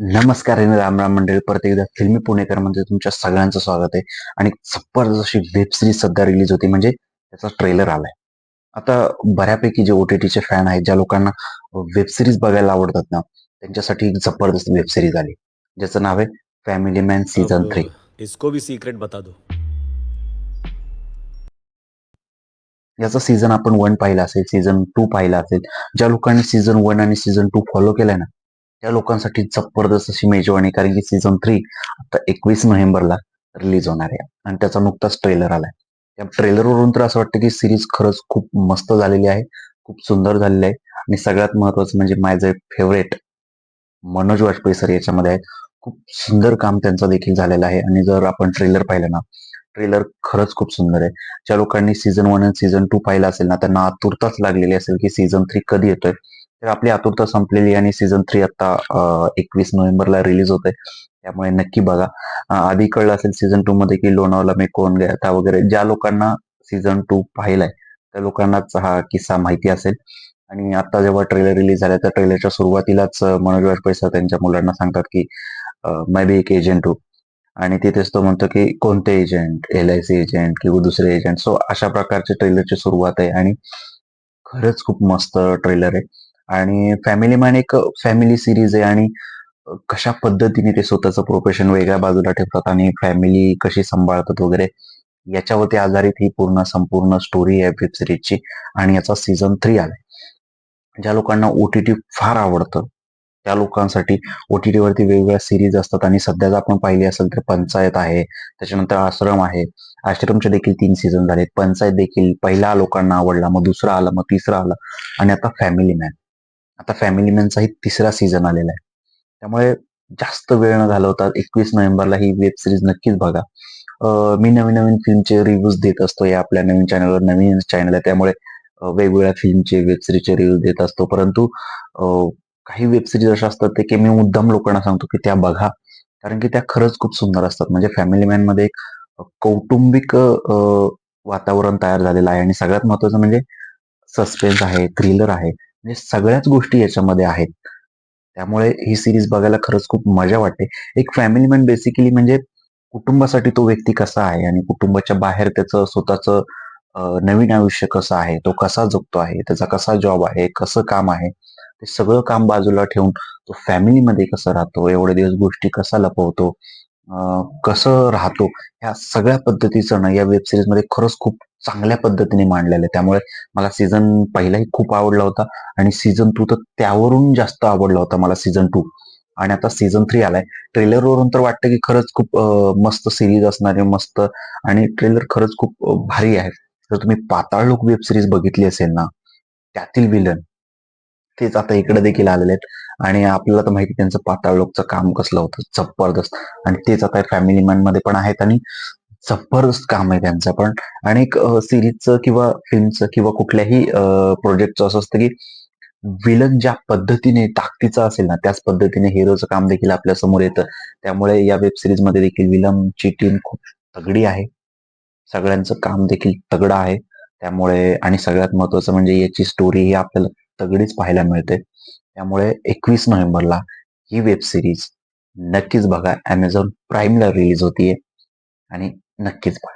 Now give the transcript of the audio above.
नमस्कार राम राम मंडळी. परत एकदा फिल्मी पुणेकरमध्ये तुमच्या सगळ्यांचं स्वागत आहे. आणि जबरदस्त अशी वेब सिरीज सध्या रिलीज होती. म्हणजे त्याचा ट्रेलर आलाय. आता बऱ्यापैकी जे ओटीटीचे फॅन आहेत ज्या लोकांना वेब सिरीज बघायला आवडतात ना त्यांच्यासाठी एक जबरदस्त वेब सिरीज आली. ज्याचं नाव आहे फॅमिली मॅन सीझन थ्री इसको भी सीक्रेट बता दो. याचा सीझन आपण वन पाहिला असेल सीझन टू पाहिला असेल. ज्या लोकांनी सीझन वन आणि सीझन टू फॉलो केलाय ना त्या लोकांसाठी जबरदस्त अशी मेजवानी कारण की सीझन थ्री आता एकवीस नोव्हेंबरला रिलीज होणार आहे. आणि त्याचा नुकताच ट्रेलर आलाय. त्या ट्रेलरवरून तर असं वाटतं की सिरीज खरंच खूप मस्त झालेली आहे खूप सुंदर झालेली आहे. आणि सगळ्यात महत्वाचं म्हणजे माझे फेवरेट मनोज वाजपेयी सर याच्यामध्ये आहेत. खूप सुंदर काम त्यांचं देखील झालेलं आहे. आणि जर आपण ट्रेलर पाहिलं ना ट्रेलर खरंच खूप सुंदर आहे. ज्या लोकांनी सीझन वन आणि सीझन टू पाहिला असेल ना त्यांना आतुरताच लागलेली असेल की सीझन थ्री कधी येतोय. तर आपली आतुरता संपलेली आणि सीझन थ्री आता एकवीस नोव्हेंबरला रिलीज होते त्यामुळे नक्की बघा. आधी कळलं असेल सीझन टू मध्ये की लोणावला मी कोण गया था वगैरे. ज्या लोकांना सीझन टू पाहिलाय त्या लोकांनाच हा किस्सा माहिती असेल. आणि आता जेव्हा ट्रेलर रिलीज झाला त्या ट्रेलरच्या सुरुवातीलाच मनोज वाजपेयी सर त्यांच्या मुलांना सांगतात की मै बी एक एजंट हू. आणि तिथेच तो म्हणतो की कोणते agent L I C agent किंवा दुसरे एजंट सो अशा प्रकारचे ट्रेलरची सुरुवात आहे आणि खरंच खूप मस्त ट्रेलर आहे. आणि फॅमिली मॅन एक फॅमिली सिरीज आहे आणि कशा पद्धतीने ते स्वतःचं प्रोफेशन वेगळ्या बाजूला ठेवतात आणि फॅमिली कशी सांभाळतात वगैरे याच्यावरती आधारित ही पूर्ण संपूर्ण स्टोरी आहे वेब सिरीजची आणि याचा सीझन थ्री आलाय. ज्या लोकांना ओटीटी फार आवडतं त्या लोकांसाठी ओटीटी वरती वेगवेगळ्या सिरीज असतात आणि सध्या जर आपण पाहिली असेल तर पंचायत आहे त्याच्यानंतर आश्रम आहे. आश्रमचे देखील तीन सीझन झाले पंचायत देखील पहिला लोकांना आवडला मग दुसरा आला मग तिसरा आला. आणि आता फॅमिली मॅन आता फॅमिली मॅनचाही तिसरा सीझन आलेला आहे. त्यामुळे जास्त वेळ न घालवता एकवीस नोव्हेंबरला ही वेब सिरीज नक्कीच बघा. मी नवीन नवीन फिल्मचे रिव्ह्यूज देत असतो या आपल्या नवीन चॅनलवर नवीन चॅनल आहे त्यामुळे वेगवेगळ्या फिल्मचे वेब सिरीजचे रिव्ह्यूज देत असतो. परंतु काही वेब सिरीज अशा असतात ते की मी मुद्दाम लोकांना सांगतो की त्या बघा. कारण की त्या खरंच खूप सुंदर असतात. म्हणजे फॅमिली मॅनमध्ये एक कौटुंबिक वातावरण तयार झालेलं आहे. आणि सगळ्यात महत्वाचं म्हणजे सस्पेन्स आहे थ्रिलर आहे. म्हणजे सगळ्याच गोष्टी याच्यामध्ये आहेत. त्यामुळे ही सिरीज बघायला खरंच खूप मजा वाटते. एक फॅमिली मॅन बेसिकली म्हणजे कुटुंबासाठी तो व्यक्ती कसा आहे आणि कुटुंबाच्या बाहेर त्याचं स्वतःचं नवीन आयुष्य कसं आहे तो कसा जगतो आहे त्याचा कसा जॉब आहे कसं काम आहे ते सगळं काम बाजूला ठेवून तो फॅमिलीमध्ये कसं राहतो एवढे दिवस गोष्टी कसा लपवतो कसं राहतो ह्या सगळ्या पद्धतीचं ना या वेब सिरीजमध्ये खरंच खूप चांगल्या पद्धतीने मांडलेलं आहे. त्यामुळे मला सीझन पहिलाही खूप आवडला होता आणि सीझन टू तर त्यावरून जास्त आवडला होता मला सीझन टू आणि आता सीझन थ्री आलाय. ट्रेलरवरून तर वाटतं की खरंच खूप मस्त सिरीज असणार आहे मस्त. आणि ट्रेलर खरंच खूप भारी आहे. जर तुम्ही पाताळ लोक वेब सिरीज बघितली असेल ना त्यातील विलन तेच आता इकडे देखील आलेले आहेत. आणि आपल्याला तर माहिती त्यांचं पाताळ लोकचं काम कसलं होतं. जबरदस्त. आणि तेच आता फॅमिली मॅनमध्ये पण आहेत आणि जबरदस्त काम आहे त्यांचं पण. आणि एक सिरीजचं किंवा फिल्मचं किंवा कुठल्याही प्रोजेक्टचं असं असतं की विलन ज्या पद्धतीने ताकदीचा असेल ना त्याच पद्धतीने हिरोचं काम देखील आपल्यासमोर येतं. त्यामुळे या वेब सिरीजमध्ये देखील विलमची टीम खूप तगडी आहे. सगळ्यांचं काम देखील तगडं आहे. त्यामुळे आणि सगळ्यात महत्वाचं म्हणजे याची स्टोरी ही आपल्याला तगडीच पाहायला मिळते. त्यामुळे एकवीस नोव्हेंबरला ही वेब सिरीज नक्कीच बघा. अमेझॉन प्राईमला रिलीज होतीये. आणि नक्कीच बघा